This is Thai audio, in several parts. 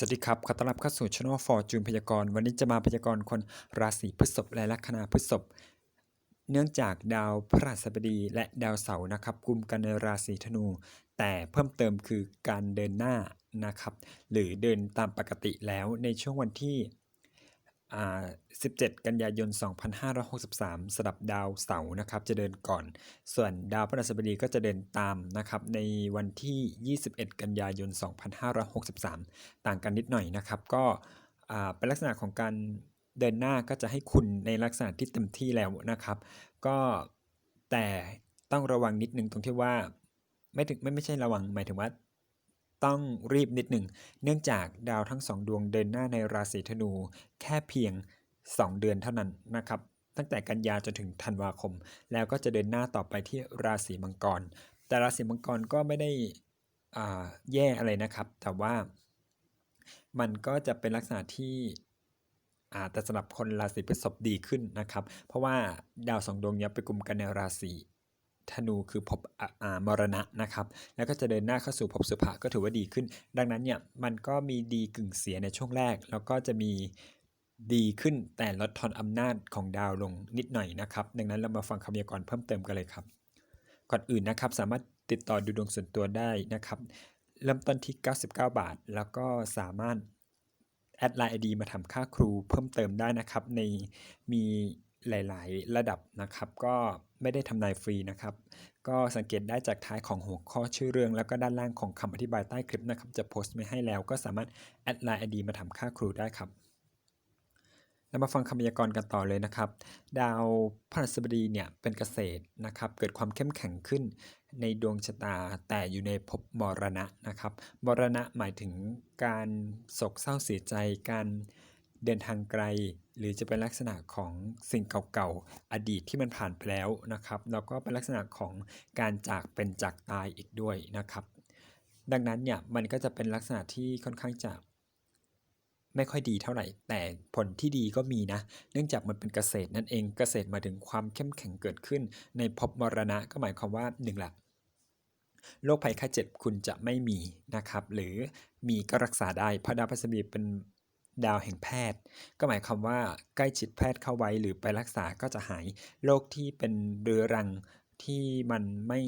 สวัสดีครับ ขอต้อนรับเข้าสู่ช่องฟอร์จูนพยากรณ์วันนี้จะมาพยากรณ์คนราศีพฤษภและลัคนาพฤษภเนื่องจากดาวพฤหัสบดีและดาวเสาร์นะครับกุมกันในราศีธนู แต่เพิ่มเติมคือการเดินหน้านะครับ หรือเดินตามปกติแล้วในช่วงวันที่ 17 กันยายน 2563สลับดาวเสาร์นะครับ จะเดินก่อน ส่วนดาวพฤหัสบดีก็จะเดินตามนะครับ ในวันที่ 21 กันยายน 2563 ต่างกันนิดหน่อยนะครับ ก็เป็นลักษณะของการเดินหน้าก็จะให้คุณในลักษณะที่เต็มที่แล้วนะครับ ก็แต่ต้องระวังนิดนึงตรงที่ว่าไม่ถึงไม่ไม่ใช่ระวังหมายถึงว่า ต้องรีบนิดหนึ่ง เนื่องจากดาวทั้งสองดวงเดินหน้าในราศีธนู แค่เพียง 2 เดือนเท่านั้นนะครับตั้งแต่กันยาจนถึงธันวาคม แล้วก็จะเดินหน้าต่อไปที่ราศีมังกร แต่ราศีมังกรก็ไม่ได้แย่อะไรนะครับ แต่ว่ามันก็จะเป็นลักษณะที่อาแต่สำหรับคนราศีพฤษภดีขึ้นนะครับ เพราะว่าดาวสองดวงเนี้ยไปกลุ่มกันในราศี ธนูคือภพอ่าอ่ามรณะนะครับ แล้วก็จะเดินหน้าเข้าสู่ภพสุภะก็ถือว่าดีขึ้น ดังนั้นเนี่ยมันก็มีดีกึ่งเสียในช่วงแรก แล้วก็จะมีดีขึ้นแต่ลดทอนอำนาจของดาวลงนิดหน่อยนะครับ ดังนั้นเรามาฟังคำพยากรณ์เพิ่มเติมกันเลยครับ ก่อนอื่นนะครับสามารถติดต่อดูดวงส่วนตัวได้นะครับ เริ่มต้นที่ 99 บาท แล้วก็สามารถแอดไลน์ไอดีมาทำค่าครูเพิ่มเติมได้นะครับ ในมีหลาย ๆ ระดับนะครับ ก็ ไม่ได้ทำนายฟรีนะครับ ก็สังเกตได้จากท้ายของหัวข้อชื่อเรื่อง แล้วก็ด้านล่างของคำอธิบายใต้คลิปนะครับ จะโพสต์ไว้ให้แล้วก็สามารถแอดไลน์ไอดีมาทำค่าครูได้ครับเรามาฟังคำพยากรณ์กันต่อเลยนะครับ ดาวพฤหัสบดีเนี่ยเป็นเกษตรนะครับ เกิดความเข้มแข็งขึ้นในดวงชะตาแต่อยู่ในภพมรณะนะครับมรณะหมายถึงการโศกเศร้าเสียใจการ เดินทางไกล หรือจะเป็นลักษณะของสิ่งเก่าๆ อดีตที่มันผ่านไปแล้วนะครับแล้วก็เป็นลักษณะของการจากเป็นจากตายอีกด้วยนะครับ ดังนั้นเนี่ยมันก็จะเป็นลักษณะที่ค่อนข้างจะไม่ค่อยดีเท่าไหร่ แต่ผลที่ดีก็มีนะ เนื่องจากมันเป็นเกษตรนั่นเองเกษตรมาถึงความเข้มแข็งเกิดขึ้น ในภพมรณะก็หมายความว่าหนึ่งละโรคภัยไข้เจ็บคุณจะไม่มีนะครับ หรือมีก็รักษาได้เพราะดาวพัสบดีเป็น ดาวแห่งแพทย์ ก็หมายความว่าใกล้ชิดแพทย์เข้าไว้หรือไปรักษาก็จะหายโรคที่เป็นเรื้อรังที่มันไม่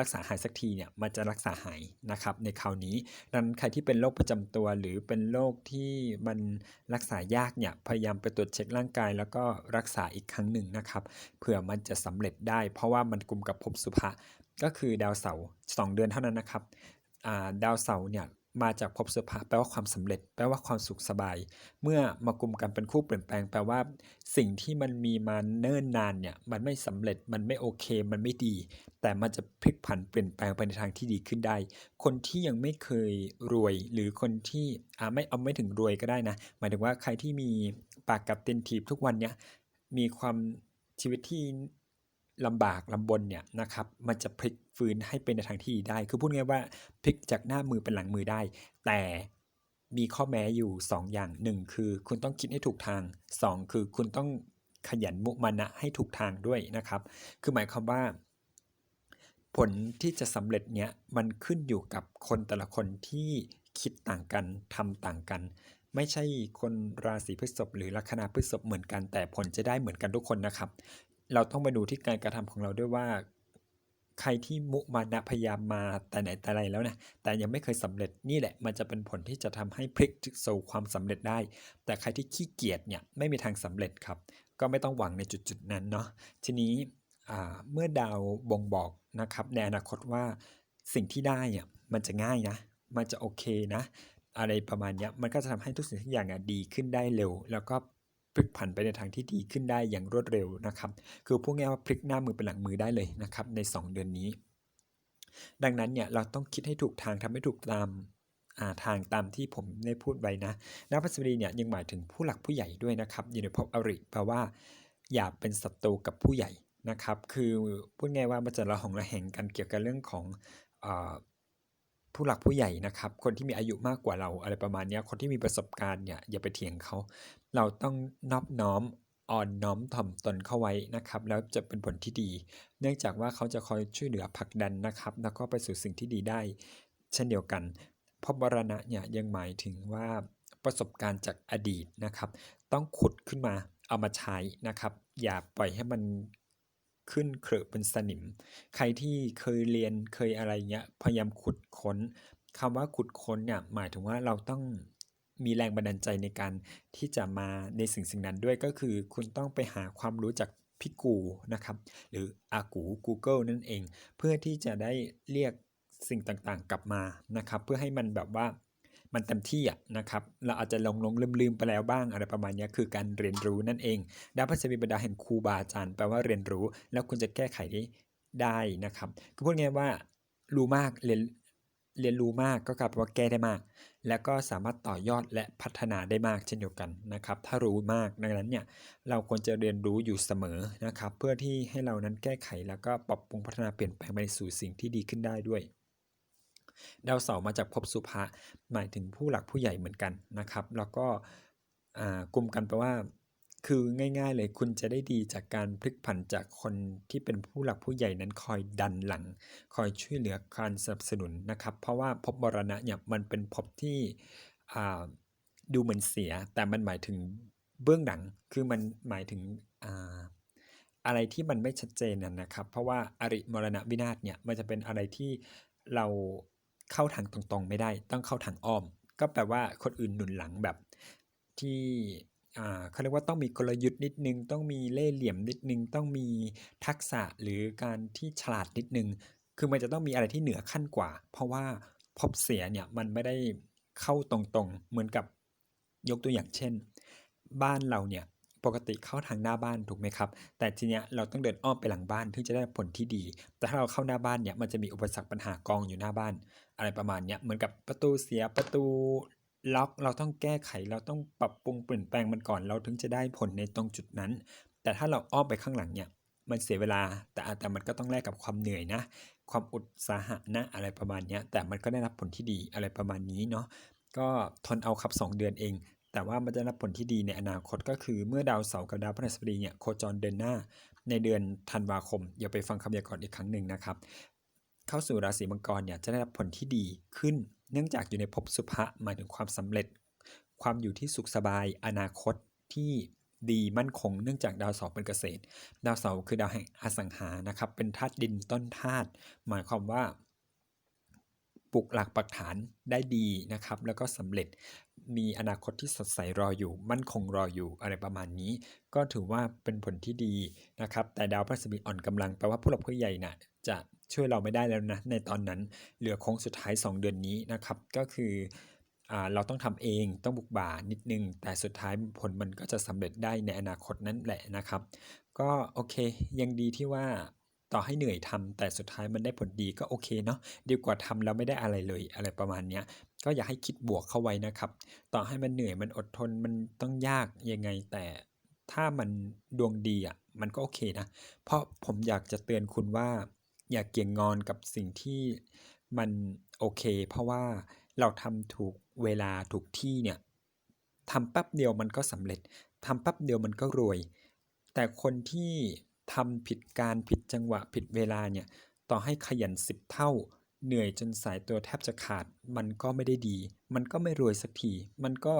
รักษาหายสักทีเนี่ยมันจะรักษาหายนะครับในคราวนี้ดังนั้นใครที่เป็นโรคประจำตัวหรือเป็นโรคที่มันรักษายากเนี่ยพยายามไปตรวจเช็คร่างกาย แล้วก็รักษาอีกครั้งหนึ่งนะครับเผื่อมันจะสำเร็จได้ เพราะว่ามันกลุ่มกับภพสุภะก็คือดาวเสาร์สองเดือนเท่านั้นนะครับดาวเสาร์เนี่ย มาจากภพสุภะแปลว่าความสำเร็จ แปลว่าความสุขสบาย เมื่อมากลุ่มกันเป็นคู่เปลี่ยนแปลงแปลว่า สิ่งที่มันมีมาเนิ่นนานเนี่ยมันไม่สำเร็จมันไม่โอเค มันไม่ดี แต่มันจะพลิกผันเปลี่ยนแปลงไปในทางที่ดีขึ้นได้ คนที่ยังไม่เคยรวย หรือคนที่อ่าไม่เอาไม่ถึงรวยก็ได้นะหมายถึงว่าใครที่มีปากกับเต็นทีบทุกวันเนี่ยมีความชีวิตที่ ลำบากลำบนเนี่ยนะครับมันจะพลิกฟื้นให้เป็นในทางที่ดีได้ คือพูดง่ายว่าพลิกจากหน้ามือเป็นหลังมือได้ แต่มีข้อแม้อยู่ 2 อย่าง 1 คือคุณต้องคิดให้ถูกทาง 2 คือคุณต้องขยันมุมานะให้ถูกทางด้วยนะครับ คือหมายความว่า ผลที่จะสำเร็จเนี้ยมันขึ้นอยู่กับคนแต่ละคนที่คิดต่างกันทำต่างกัน ไม่ใช่คนราศีพฤษภหรือลัคนาพฤษภเหมือนกันแต่ผลจะได้เหมือนกันทุกคนนะครับ เราต้องมาดูที่การกระทำของเราด้วยว่า ใครที่มุมานะพยายามมาแต่ไหนแต่ไรแล้วนะแต่ยังไม่เคยสำเร็จนี่แหละ มันจะเป็นผลที่จะทำให้พลิกสู่ความสำเร็จได้ แต่ใครที่ขี้เกียจเนี่ยไม่มีทางสำเร็จครับ ก็ไม่ต้องหวังในจุดๆนั้นเนาะทีนี้เมื่อดาวบ่งบอกนะครับในอนาคตว่าสิ่งที่ได้เนี่ยมันจะง่ายนะ มันจะโอเคนะ อะไรประมาณนี้มันก็จะทำให้ทุกสิ่งทุกอย่างอะดีขึ้นได้เร็ว แล้วก็ พลิกผันไปในทางที่ดีขึ้นได้อย่างรวดเร็วนะครับ คือพูดง่ายว่าพลิกหน้ามือเป็นหลังมือได้เลยนะครับใน 2 เดือนนี้ ดังนั้นเนี่ยเราต้องคิดให้ถูกทางทำให้ถูกตามาทางตามที่ผมได้พูดไว้นะดาวพฤหัสบดีเนี่ยยังหมายถึงผู้หลักผู้ใหญ่ด้วยนะครับอยู่ในภพอริแปลว่า อย่าเป็นศัตรูกับผู้ใหญ่นะครับ คือพูดง่ายว่ามันจะระหองระแหงกันเกี่ยวกับเรื่องของอ ผู้หลักผู้ใหญ่นะครับ คนที่มีอายุมากกว่าเราอะไรประมาณนี้คนที่มีประสบการณ์เนี่ยอย่าไปเถียงเขา เราต้องนอบน้อมอ่อนน้อมถ่อมตนเข้าไว้นะครับ แล้วจะเป็นผลที่ดี เนื่องจากว่าเขาจะคอยช่วยเหลือผลักดันนะครับ แล้วก็ไปสู่สิ่งที่ดีได้ เช่นเดียวกันพเพราะมรณะเนี่ยยังหมายถึงว่าประสบการณ์จากอดีตนะครับ ต้องขุดขึ้นมาเอามาใช้นะครับ อย่าปล่อยให้มัน ขึ้นเครอะเป็นสนิม ใครที่เคยเรียนเคยอะไรเงี้ยพยายามขุดค้นคำว่าขุดค้นเนี่ยหมายถึงว่าเราต้องมีแรงบันดาลใจในการที่จะมาในสิ่งสิ่งนั้นด้วยก็คือ คุณต้องไปหาความรู้จากพี่กูนะครับหรืออากู Google นั่นเอง เพื่อที่จะได้เรียกสิ่งต่างๆ กลับมานะครับ เพื่อให้มันแบบว่า มันเต็มที่อะนะครับ เราอาจจะลงลงลืมลืมไปแล้วบ้างอะไรประมาณนี้คือการเรียนรู้นั่นเองดาวพฤหัสบดีบรรดาแห่งครูบาอาจารย์แปลว่าเรียนรู้ แล้วคุณจะแก้ไขได้ไดนะครับคือพูดง่ายว่ารู้มากเรียนเรียนรู้มากก็กลายเป็นว่าแก้ได้มาก แล้วก็สามารถต่อยอดและพัฒนาได้มากเช่นเดียวกันนะครับ ถ้ารู้มากดังนั้นเนี่ยเราควรจะเรียนรู้อยู่เสมอนะครับ เพื่อที่ให้เรานั้นแก้ไขแล้วก็ปรับปรุงพัฒนาเปลี่ยนแปลงไปสู่สิ่งที่ดีขึ้นได้ด้วย ดาวเสาร์มาจากภพสุภะหมายถึงผู้หลักผู้ใหญ่เหมือนกันนะครับ แล้วก็อ่ากลุ่มกันแปลว่า คือง่าย ๆ เลยคุณจะได้ดีจากการพลิกผันจากคนที่เป็นผู้หลักผู้ใหญ่นั้นคอยดันหลัง คอยช่วยเหลือการสนับสนุนนะครับ เพราะว่าภพมรณะเนี่ยมันเป็นภพที่อ่าดูเหมือนเสีย แต่มันหมายถึงเบื้องหลังคือมันหมายถึงอ่าอะไรที่มันไม่ชัดเจนน่ะนะครับ เพราะว่าอริมรณะวินาศเนี่ยมันจะเป็นอะไรที่เรา เข้าทางตรงๆ ไม่ได้ ต้องเข้าทางอ้อม ก็แปลว่าคนอื่นหนุนหลังแบบที่อ่าเขาเรียกว่าต้องมีกลยุทธ์นิดนึง ต้องมีเล่ห์เหลี่ยมนิดนึง ต้องมีทักษะหรือการที่ฉลาดนิดนึง คือมันจะต้องมีอะไรที่เหนือขั้นกว่า เพราะว่าพบเสียเนี่ยมันไม่ได้เข้าตรงๆ เหมือนกับยกตัวอย่างเช่น บ้านเราเนี่ย ปกติเข้าทางหน้าบ้านถูกไหมครับ แต่ทีเนี้ยเราต้องเดินอ้อมไปหลังบ้านถึงจะได้ผลที่ดี แต่ถ้าเราเข้าหน้าบ้านเนี่ยมันจะมีอุปสรรคปัญหากองอยู่หน้าบ้าน อะไรประมาณเนี้ยเหมือนกับประตูเสียประตูล็อกเราต้องแก้ไขเราต้องปรับปรุงเปลี่ยนแปลงมันก่อนเราถึงจะได้ผลในตรงจุดนั้น แต่ถ้าเราอ้อมไปข้างหลังเนี่ยมันเสียเวลาแต่แต่มันก็ต้องแลกกับความเหนื่อยนะ ความอุตสาหะนะอะไรประมาณเนี้ยแต่มันก็ได้รับผลที่ดีอะไรประมาณนี้เนาะก็ทนเอาครับ 2 เดือนเอง แต่ว่ามันจะได้รับผลที่ดีในอนาคตก็คือเมื่อดาวเสาร์กับดาวพฤหัสบดีเนี่ยโคจรเดินหน้า ในเดือนธันวาคมอย่าไปฟังคำยากรณ์อีกครั้งหนึ่งนะครับเข้าสู่ราศีมังกรเนี่ยจะได้รับผลที่ดีขึ้น เนื่องจากอยู่ในภพสุภะหมายถึงความสำเร็จ ความอยู่ที่สุขสบายอนาคตที่ดีมั่นคง เนื่องจากดาวเสาร์เป็นเกษตร ดาวเสาร์คือดาวแห่งอสังหานะครับเป็นธาตุดินต้นธาตุหมายความว่า ปลูกหลักปักฐานได้ดีนะครับ แล้วก็สำเร็จมีอนาคตที่สดใสรออยู่ มั่นคงรออยู่อะไรประมาณนี้ ก็ถือว่าเป็นผลที่ดีนะครับ แต่ดาวพฤหัสบดีอ่อนกำลังแปลว่าผู้หลักผู้ใหญ่น่ะจะช่วยเราไม่ได้แล้วนะ ในตอนนั้นเหลือโค้งสุดท้าย 2 เดือนนี้นะครับ ก็คือเราต้องทำเองต้องบุกบ่านิดนึง แต่สุดท้ายผลมันก็จะสำเร็จได้ในอนาคตนั่นแหละนะครับ ก็โอเคยังดีที่ว่า ต่อให้เหนื่อยทำแต่สุดท้ายมันได้ผลดีก็โอเคเนาะดีกว่าทำแล้วไม่ได้อะไรเลยอะไรประมาณเนี้ยก็อยากให้คิดบวกเข้าไว้นะครับ ต่อให้มันเหนื่อยมันอดทนมันต้องยากยังไงแต่ถ้ามันดวงดีอะมันก็โอเคนะ เพราะผมอยากจะเตือนคุณว่า อย่าเกี่ยงงอนกับสิ่งที่มันโอเค เพราะว่าเราทำถูกเวลาถูกที่เนี่ยทำแป๊บเดียวมันก็สำเร็จทำแป๊บเดียวมันก็รวย แต่คนที่ ทำผิดการผิดจังหวะผิดเวลาเนี่ยต่อให้ขยันสิบเท่า เหนื่อยจนสายตัวแทบจะขาด มันก็ไม่ได้ดี มันก็ไม่รวยสักที มันก็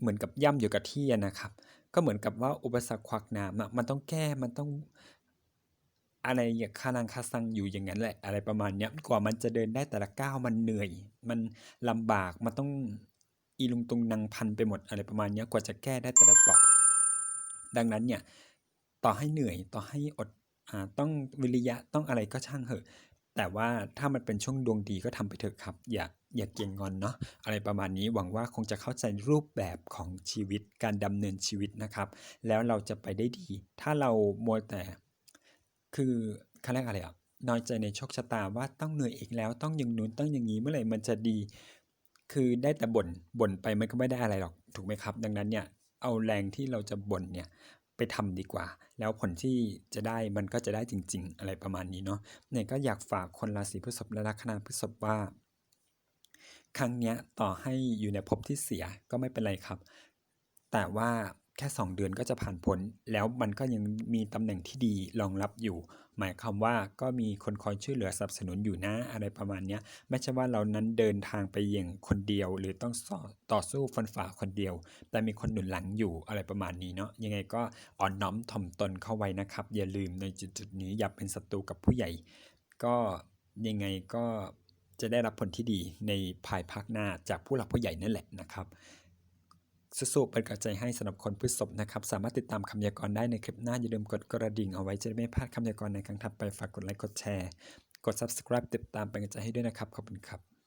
เหมือนกับย่ำอยู่กับที่นะครับ ก็เหมือนกับว่าอุปสรรคขวากหนามอะมันต้องแก้มันต้อง อะไรอย่างคารังคาซังอยู่อย่างนั้นแหละ อะไรประมาณเนี้ยกว่ามันจะเดินได้แต่ละก้าวมันเหนื่อย มันลำบากมันต้องอีลุงตุงนังพันไปหมดอะไรประมาณเนี้ยกว่าจะแก้ได้แต่ละเปราะดังนั้นเนี่ย ต่อให้เหนื่อย ต่อให้อดอ่าต้องวิริยะต้องอะไรก็ช่างเหอะ แต่ว่าถ้ามันเป็นช่วงดวงดีก็ทำไปเถอะครับ อย่าอย่าเกี่ยงงอนเนาะอะไรประมาณนี้หวังว่าคงจะเข้าใจรูปแบบของชีวิตการดำเนินชีวิตนะครับ แล้วเราจะไปได้ดี ถ้าเรามัวแต่คือเขาเรียกอะไรอะน้อยใจในโชคชะตาว่าต้องเหนื่อยอีกแล้วต้องอย่างนู้นต้องอย่างนี้เมื่อไหร่มันจะดี คือได้แต่บ่นบ่นไปมันก็ไม่ได้อะไรหรอกถูกไหมครับ ดังนั้นเนี่ยเอาแรงที่เราจะบ่นเนี่ย ไปทำดีกว่า แล้วผลที่จะได้มันก็จะได้จริง ๆ อะไรประมาณนี้เนาะเนี่ยก็อยากฝากคนราศีพฤษภและลัคนาพฤษภว่า ครั้งเนี้ยต่อให้อยู่ในภพที่เสียก็ไม่เป็นไรครับ แต่ว่า แค่ 2 เดือนก็จะผ่านพ้นแล้วมันก็ยังมีตำแหน่งที่ดีรองรับอยู่ หมายความว่าก็มีคนคอยช่วยเหลือสนับสนุนอยู่นะอะไรประมาณนี้ไม่ใช่ว่าเรานั้นเดินทางไปอย่างคนเดียว หรือต้องต่อสู้ฟันฝ่าคนเดียว แต่มีคนหนุนหลังอยู่อะไรประมาณนี้เนาะยังไงก็อ่อนน้อมถ่อมตนเข้าไว้นะครับ อย่าลืมในจุดๆนี้อย่าเป็นศัตรูกับผู้ใหญ่ ก็ยังไงก็จะได้รับผลที่ดีในภายภาคหน้าจากผู้หลักผู้ใหญ่นั่นแหละนะครับ สู้ๆเป็นกำลังใจให้สำหรับคนพฤษภนะครับ สามารถติดตามคำยากรณ์ได้ในคลิปหน้า อย่าลืมกดกระดิ่งเอาไว้จะได้ไม่พลาดคำยากรณ์ในครั้งถัดไปฝากกดไลค์กดแชร์ กด subscribe ติดตามเป็นกำลังใจให้ด้วยนะครับ ขอบคุณครับ